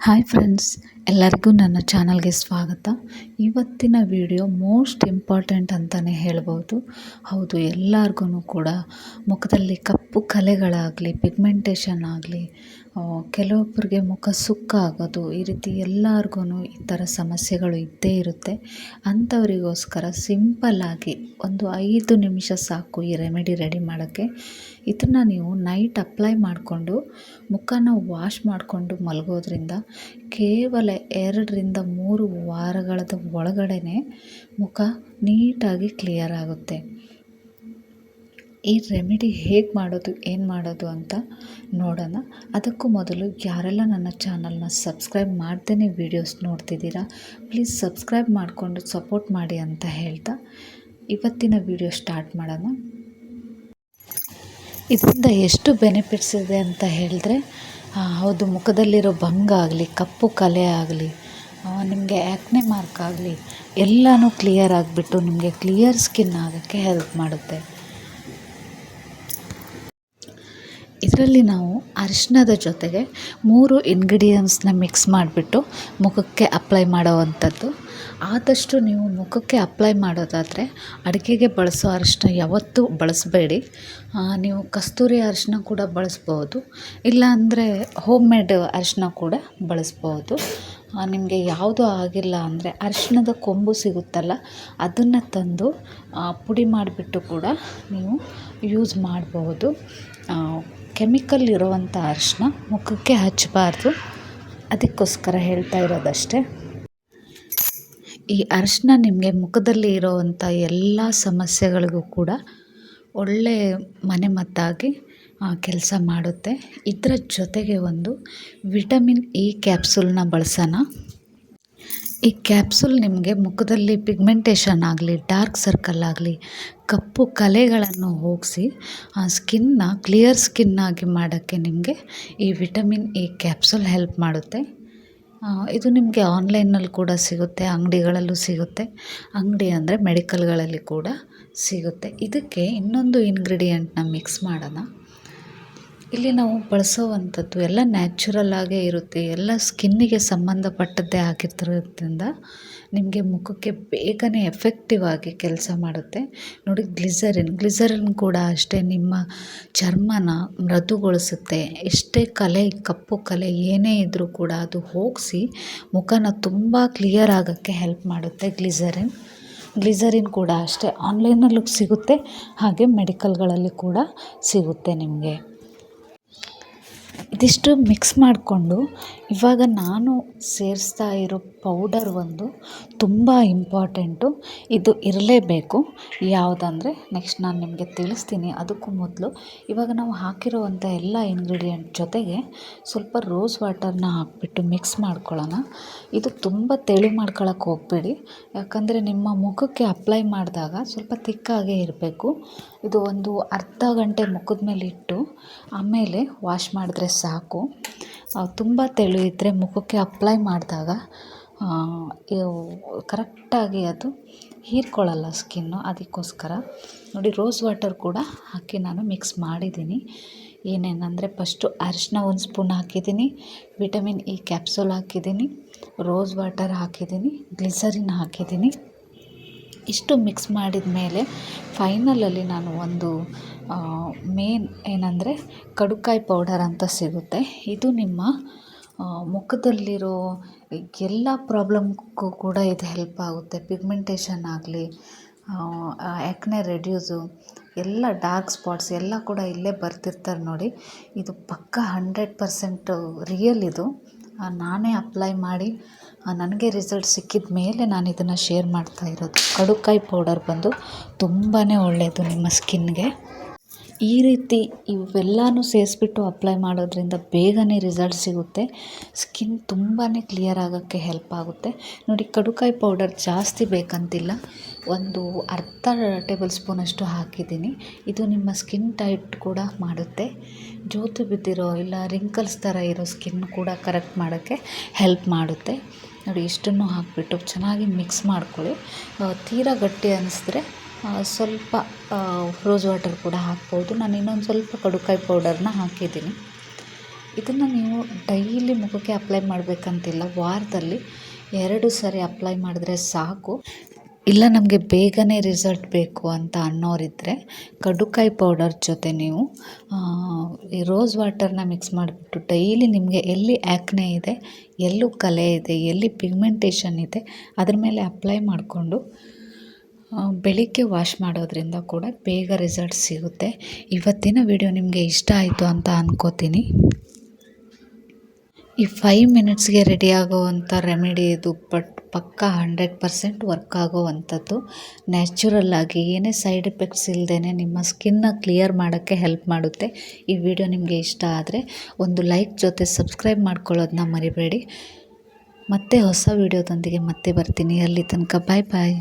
Hi friends ಎಲ್ಲರಿಗೂ ನನ್ನ ಚಾನಲ್ಗೆ ಸ್ವಾಗತ. ಇವತ್ತಿನ ವಿಡಿಯೋ ಮೋಸ್ಟ್ ಇಂಪಾರ್ಟೆಂಟ್ ಅಂತಲೇ ಹೇಳ್ಬೋದು. ಹೌದು ಎಲ್ಲರಿಗೂ ಕೂಡ ಮುಖದಲ್ಲಿ ಕಪ್ಪು ಕಲೆಗಳಾಗಲಿ ಪಿಗ್ಮೆಂಟೇಷನ್ ಆಗಲಿ ಕೆಲವೊಬ್ಬರಿಗೆ ಮುಖ ಸುಕ್ಕ ಆಗೋದು ಈ ರೀತಿ ಎಲ್ಲರಿಗೂ ಈ ಥರ ಸಮಸ್ಯೆಗಳು ಇದ್ದೇ ಇರುತ್ತೆ. ಅಂಥವರಿಗೋಸ್ಕರ ಸಿಂಪಲ್ಲಾಗಿ ಒಂದು ಐದು ನಿಮಿಷ ಸಾಕು ಈ ರೆಮಿಡಿ ರೆಡಿ ಮಾಡೋಕ್ಕೆ. ಇದನ್ನು ನೀವು ನೈಟ್ ಅಪ್ಲೈ ಮಾಡಿಕೊಂಡು ಮುಖನ ವಾಶ್ ಮಾಡಿಕೊಂಡು ಮಲಗೋದ್ರಿಂದ ಕೇವಲ ಎರಡರಿಂದ ಮೂರು ವಾರಗಳದ ಒಳಗಡೆ ಮುಖ ನೀಟಾಗಿ ಕ್ಲಿಯರ್ ಆಗುತ್ತೆ. ಈ ರೆಮಿಡಿ ಹೇಗೆ ಮಾಡೋದು, ಏನು ಮಾಡೋದು ಅಂತ ನೋಡೋಣ. ಅದಕ್ಕೂ ಮೊದಲು ಯಾರೆಲ್ಲ ನನ್ನ ಚಾನಲ್ನ ಸಬ್ಸ್ಕ್ರೈಬ್ ಮಾಡ್ದೇ ವೀಡಿಯೋಸ್ ನೋಡ್ತಿದ್ದೀರಾ ಪ್ಲೀಸ್ ಸಬ್ಸ್ಕ್ರೈಬ್ ಮಾಡಿಕೊಂಡು ಸಪೋರ್ಟ್ ಮಾಡಿ ಅಂತ ಹೇಳ್ತಾ ಇವತ್ತಿನ ವಿಡಿಯೋ ಸ್ಟಾರ್ಟ್ ಮಾಡೋಣ. ಇದರಿಂದ ಎಷ್ಟು ಬೆನಿಫಿಟ್ಸ್ ಇದೆ ಅಂತ ಹೇಳಿದ್ರೆ ಹೌದು, ಮುಖದಲ್ಲಿರೋ ಭಂಗ ಆಗಲಿ, ಕಪ್ಪು ಕಲೆ ಆಗಲಿ ನಿಮಗೆ ಆ್ಯಕ್ನೆ ಮಾರ್ಕ್ ಆಗಲಿ, ಎಲ್ಲನೂ ಕ್ಲಿಯರ್ ಆಗಿಬಿಟ್ಟು ನಿಮಗೆ ಕ್ಲಿಯರ್ ಸ್ಕಿನ್ ಆಗೋಕ್ಕೆ ಹೆಲ್ಪ್ ಮಾಡುತ್ತೆ. ಇದರಲ್ಲಿ ನಾವು ಅರಿಶಿಣದ ಜೊತೆಗೆ ಮೂರು ಇಂಗ್ರೀಡಿಯೆಂಟ್ಸ್ನ ಮಿಕ್ಸ್ ಮಾಡಿಬಿಟ್ಟು ಮುಖಕ್ಕೆ ಅಪ್ಲೈ ಮಾಡೋವಂಥದ್ದು. ಆದಷ್ಟು ನೀವು ಮುಖಕ್ಕೆ ಅಪ್ಲೈ ಮಾಡೋದಾದರೆ ಅಡುಗೆಗೆ ಬಳಸೋ ಅರಿಶಿನ ಯಾವತ್ತೂ ಬಳಸಬೇಡಿ. ನೀವು ಕಸ್ತೂರಿ ಅರಿಶಿಣ ಕೂಡ ಬಳಸ್ಬೋದು. ಇಲ್ಲಾಂದರೆ ಹೋಮ್ ಮೇಡ್ ಅರಿಶಿಣ ಕೂಡ ಬಳಸ್ಬೋದು. ನಿಮಗೆ ಯಾವುದು ಆಗಿಲ್ಲ ಅಂದರೆ ಅರಿಶಿಣದ ಕೊಂಬು ಸಿಗುತ್ತಲ್ಲ, ಅದನ್ನು ತಂದು ಪುಡಿ ಮಾಡಿಬಿಟ್ಟು ಕೂಡ ನೀವು ಯೂಸ್ ಮಾಡಬಹುದು ಕೆಮಿಕಲ್ ಇರುವಂಥ ಅರಿಶಿನ ಮುಖಕ್ಕೆ ಹಚ್ಚಬಾರ್ದು. ಅದಕ್ಕೋಸ್ಕರ ಹೇಳ್ತಾ ಇರೋದಷ್ಟೇ. ಈ ಅರಿಶಿನ ನಿಮಗೆ ಮುಖದಲ್ಲಿ ಇರೋವಂಥ ಎಲ್ಲ ಸಮಸ್ಯೆಗಳಿಗೂ ಕೂಡ ಒಳ್ಳೆ ಮನೆಮದ್ದಾಗಿ ಕೆಲಸ ಮಾಡುತ್ತೆ. ಇದರ ಜೊತೆಗೆ ಒಂದು ವಿಟಮಿನ್ ಇ ಕ್ಯಾಪ್ಸೂಲ್ನ ಬಳಸೋಣ. ಈ ಕ್ಯಾಪ್ಸುಲ್ ನಿಮಗೆ ಮುಖದಲ್ಲಿ ಪಿಗ್ಮೆಂಟೇಷನ್ ಆಗಲಿ ಡಾರ್ಕ್ ಸರ್ಕಲ್ ಆಗಲಿ, ಕಪ್ಪು ಕಲೆಗಳನ್ನು ಹೋಗಿಸಿ, ಆ ಸ್ಕಿನ್ನ ಕ್ಲಿಯರ್ ಸ್ಕಿನ್ನಾಗಿ ಮಾಡೋಕ್ಕೆ ನಿಮಗೆ ಈ ವಿಟಮಿನ್ ಎ ಕ್ಯಾಪ್ಸುಲ್ ಹೆಲ್ಪ್ ಮಾಡುತ್ತೆ. ಇದು ನಿಮಗೆ ಆನ್ಲೈನಲ್ಲಿ ಕೂಡ ಸಿಗುತ್ತೆ, ಅಂಗಡಿಗಳಲ್ಲೂ ಸಿಗುತ್ತೆ. ಅಂಗಡಿ ಅಂದರೆ ಮೆಡಿಕಲ್ಗಳಲ್ಲಿ ಕೂಡ ಸಿಗುತ್ತೆ. ಇದಕ್ಕೆ ಇನ್ನೊಂದು ಇಂಗ್ರೀಡಿಯೆಂಟ್ನ ಮಿಕ್ಸ್ ಮಾಡೋಣ. ಇಲ್ಲಿ ನಾವು ಬಳಸೋವಂಥದ್ದು ಎಲ್ಲ ನ್ಯಾಚುರಲ್ ಆಗೇ ಇರುತ್ತೆ. ಎಲ್ಲ ಸ್ಕಿನ್ನಿಗೆ ಸಂಬಂಧಪಟ್ಟದ್ದೇ ಆಗಿರೋದ್ರಿಂದ ನಿಮಗೆ ಮುಖಕ್ಕೆ ಬೇಗನೆ ಎಫೆಕ್ಟಿವ್ ಆಗಿ ಕೆಲಸ ಮಾಡುತ್ತೆ. ನೋಡಿ ಗ್ಲಿಸರಿನ್ ಗ್ಲಿಸರಿನ್ ಕೂಡ ಅಷ್ಟೇ ನಿಮ್ಮ ಚರ್ಮನ ಮೃದುಗೊಳಿಸುತ್ತೆ. ಎಷ್ಟೇ ಕಲೆ, ಕಪ್ಪು ಕಲೆ ಏನೇ ಇದ್ದರೂ ಕೂಡ ಅದು ಹೋಗಿಸಿ ಮುಖನ ತುಂಬ ಕ್ಲಿಯರ್ ಆಗೋಕ್ಕೆ ಹೆಲ್ಪ್ ಮಾಡುತ್ತೆ ಗ್ಲಿಸರಿನ್ ಗ್ಲಿಸರಿನ್ ಕೂಡ ಅಷ್ಟೇ ಆನ್ಲೈನಲ್ಲೂ ಸಿಗುತ್ತೆ, ಹಾಗೆ ಮೆಡಿಕಲ್ಗಳಲ್ಲಿ ಕೂಡ ಸಿಗುತ್ತೆ ನಿಮಗೆ. ಇದಿಷ್ಟು ಮಿಕ್ಸ್ ಮಾಡಿಕೊಂಡು ಇವಾಗ ನಾನು ಸೇರಿಸ್ತಾ ಇರೋ ಪೌಡರ್ ಒಂದು ತುಂಬ ಇಂಪಾರ್ಟೆಂಟು ಇದು ಇರಲೇಬೇಕು. ಯಾವುದಂದರೆ ನೆಕ್ಸ್ಟ್ ನಾನು ನಿಮಗೆ ತಿಳಿಸ್ತೀನಿ. ಅದಕ್ಕೂ ಮೊದಲು ಇವಾಗ ನಾವು ಹಾಕಿರುವಂಥ ಎಲ್ಲ ಇಂಗ್ರೀಡಿಯೆಂಟ್ ಜೊತೆಗೆ ಸ್ವಲ್ಪ ರೋಸ್ ವಾಟರ್ನ ಹಾಕಿಬಿಟ್ಟು ಮಿಕ್ಸ್ ಮಾಡ್ಕೊಳ್ಳೋಣ. ಇದು ತುಂಬ ತೆಳು ಮಾಡ್ಕೊಳ್ಳೋಕೆ ಹೋಗಬೇಡಿ. ಯಾಕಂದರೆ ನಿಮ್ಮ ಮುಖಕ್ಕೆ ಅಪ್ಲೈ ಮಾಡಿದಾಗ ಸ್ವಲ್ಪ ತಿಕ್ಕಾಗೇ ಇರಬೇಕು. ಇದು ಒಂದು ಅರ್ಧ ಗಂಟೆ ಮುಖದ ಮೇಲೆ ಇಟ್ಟು ಆಮೇಲೆ ವಾಶ್ ಮಾಡಿದ್ರೆ ಸಾಕು. ತುಂಬ ತೆಳು ಇದ್ದರೆ ಮುಖಕ್ಕೆ ಅಪ್ಲೈ ಮಾಡಿದಾಗ ಕರೆಕ್ಟಾಗಿ ಅದು ಹೀರ್ಕೊಳ್ಳಲ್ಲ ಸ್ಕಿನ್ನು ಅದಕ್ಕೋಸ್ಕರ ನೋಡಿ ರೋಸ್ ವಾಟರ್ ಕೂಡ ಹಾಕಿ ನಾನು ಮಿಕ್ಸ್ ಮಾಡಿದ್ದೀನಿ. ಏನೇನಂದರೆ ಫಸ್ಟು ಅರಿಶಿನ ಒಂದು ಸ್ಪೂನ್ ಹಾಕಿದ್ದೀನಿ. ವಿಟಮಿನ್ ಇ ಕ್ಯಾಪ್ಸೂಲ್ ಹಾಕಿದ್ದೀನಿ. ರೋಸ್ ವಾಟರ್ ಹಾಕಿದ್ದೀನಿ. ಗ್ಲಿಸರಿನ್ ಹಾಕಿದ್ದೀನಿ. ಇಷ್ಟು ಮಿಕ್ಸ್ ಮಾಡಿದ ಮೇಲೆ ಫೈನಲಲ್ಲಿ ನಾನು ಒಂದು ಮೇನ್ ಏನಂದರೆ ಕಡುಕಾಯಿ ಪೌಡರ್ ಅಂತ ಸಿಗುತ್ತೆ. ಇದು ನಿಮ್ಮ ಮುಖದಲ್ಲಿರೋ ಎಲ್ಲ ಪ್ರಾಬ್ಲಮ್ಗೂ ಕೂಡ ಇದು ಹೆಲ್ಪ್ ಆಗುತ್ತೆ. ಪಿಗ್ಮೆಂಟೇಷನ್ ಆಗಲಿ ಆ್ಯಕ್ನೆ ರೆಡ್ಯೂಸು ಎಲ್ಲ ಡಾರ್ಕ್ ಸ್ಪಾಟ್ಸ್ ಎಲ್ಲ ಕೂಡ ಇಲ್ಲೇ ಬರ್ತಿರ್ತಾರೆ ನೋಡಿ. ಇದು ಪಕ್ಕ ಹಂಡ್ರೆಡ್ ಪರ್ಸೆಂಟು ರಿಯಲ್ ಇದು. ನಾನೇ ಅಪ್ಲೈ ಮಾಡಿ ನನಗೆ ರಿಸಲ್ಟ್ ಸಿಕ್ಕಿದ ಮೇಲೆ ನಾನು ಇದನ್ನು ಶೇರ್ ಮಾಡ್ತಾ ಇರೋದು. ಕಡುಕಾಯಿ ಪೌಡರ್ ಬಂದು ತುಂಬಾ ಒಳ್ಳೆಯದು ನಿಮ್ಮ ಸ್ಕಿನ್ಗೆ ಈ ರೀತಿ ಇವೆಲ್ಲನೂ ಸೇರಿಸ್ಬಿಟ್ಟು ಅಪ್ಲೈ ಮಾಡೋದ್ರಿಂದ ಬೇಗನೆ ರಿಸಲ್ಟ್ ಸಿಗುತ್ತೆ. ಸ್ಕಿನ್ ತುಂಬಾ ಕ್ಲಿಯರ್ ಆಗೋಕ್ಕೆ ಹೆಲ್ಪ್ ಆಗುತ್ತೆ. ನೋಡಿ, ಕಡುಕಾಯಿ ಪೌಡರ್ ಜಾಸ್ತಿ ಬೇಕಂತಿಲ್ಲ. ಒಂದು ಅರ್ಧ ಟೇಬಲ್ ಸ್ಪೂನ್ ಅಷ್ಟು ಹಾಕಿದ್ದೀನಿ. ಇದು ನಿಮ್ಮ ಸ್ಕಿನ್ ಟೈಟ್ ಕೂಡ ಮಾಡುತ್ತೆ. ಜೋತು ಬಿದ್ದಿರೋ ಇಲ್ಲ ರಿಂಕಲ್ಸ್ ಥರ ಇರೋ ಸ್ಕಿನ್ ಕೂಡ ಕರೆಕ್ಟ್ ಮಾಡೋಕ್ಕೆ ಹೆಲ್ಪ್ ಮಾಡುತ್ತೆ. ನೋಡಿ, ಇಷ್ಟನ್ನು ಹಾಕಿಬಿಟ್ಟು ಚೆನ್ನಾಗಿ ಮಿಕ್ಸ್ ಮಾಡ್ಕೊಳ್ಳಿ. ತೀರಾ ಗಟ್ಟಿ ಅನ್ನಿಸಿದ್ರೆ ಸ್ವಲ್ಪ ರೋಸ್ ವಾಟರ್ ಕೂಡ ಹಾಕ್ಬೋದು. ನಾನು ಇನ್ನೊಂದು ಸ್ವಲ್ಪ ಕಡುಕಾಯಿ ಪೌಡರ್ನ ಹಾಕಿದ್ದೀನಿ. ಇದನ್ನು ನೀವು ಡೈಲಿ ಮುಖಕ್ಕೆ ಅಪ್ಲೈ ಮಾಡಬೇಕಂತಿಲ್ಲ. ವಾರದಲ್ಲಿ ಎರಡು ಸಾರಿ ಅಪ್ಲೈ ಮಾಡಿದ್ರೆ ಸಾಕು. ಇಲ್ಲ, ನಮಗೆ ಬೇಗನೆ ರಿಸಲ್ಟ್ ಬೇಕು ಅಂತ ಅನ್ನೋರಿದ್ದರೆ ಕಡುಕಾಯಿ ಪೌಡರ್ ಜೊತೆ ನೀವು ಈ ರೋಸ್ ವಾಟರ್ನ ಮಿಕ್ಸ್ ಮಾಡಿಬಿಟ್ಟು ಡೈಲಿ ನಿಮಗೆ ಎಲ್ಲಿ ಆ್ಯಕ್ನೆ ಇದೆ, ಎಲ್ಲೂ ಕಲೆ ಇದೆ, ಎಲ್ಲಿ ಪಿಗ್ಮೆಂಟೇಷನ್ ಇದೆ, ಅದ್ರ ಮೇಲೆ ಅಪ್ಲೈ ಮಾಡಿಕೊಂಡು ಬೆಳಿಗ್ಗೆ ವಾಶ್ ಮಾಡೋದರಿಂದ ಕೂಡ ಬೇಗ ರಿಸಲ್ಟ್ ಸಿಗುತ್ತೆ. ಇವತ್ತಿನ ವಿಡಿಯೋ ನಿಮಗೆ ಇಷ್ಟ ಆಯಿತು ಅಂತ ಅಂದ್ಕೋತೀನಿ ಈ ಫೈವ್ ಮಿನಿಟ್ಸ್ಗೆ ರೆಡಿ ಆಗೋವಂಥ ರೆಮಿಡಿ ಇದು ಬಟ್ ಪಕ್ಕ ಹಂಡ್ರೆಡ್ ಪರ್ಸೆಂಟ್ ವರ್ಕ್ ಆಗೋವಂಥದ್ದು. ನ್ಯಾಚುರಲ್ ಆಗಿ ಏನೇ ಸೈಡ್ ಎಫೆಕ್ಟ್ಸ್ ಇಲ್ಲದೇ ನಿಮ್ಮ ಸ್ಕಿನ್ನ ಕ್ಲಿಯರ್ ಮಾಡೋಕ್ಕೆ ಹೆಲ್ಪ್ ಮಾಡುತ್ತೆ. ಈ ವಿಡಿಯೋ ನಿಮಗೆ ಇಷ್ಟ ಆದರೆ ಒಂದು ಲೈಕ್ ಜೊತೆ ಸಬ್ಸ್ಕ್ರೈಬ್ ಮಾಡ್ಕೊಳ್ಳೋದನ್ನ ಮರಿಬೇಡಿ. ಮತ್ತೆ ಹೊಸ ವಿಡಿಯೋದೊಂದಿಗೆ ಮತ್ತೆ ಬರ್ತೀನಿ. ಅಲ್ಲಿ ತನಕ ಬಾಯ್ ಬಾಯ್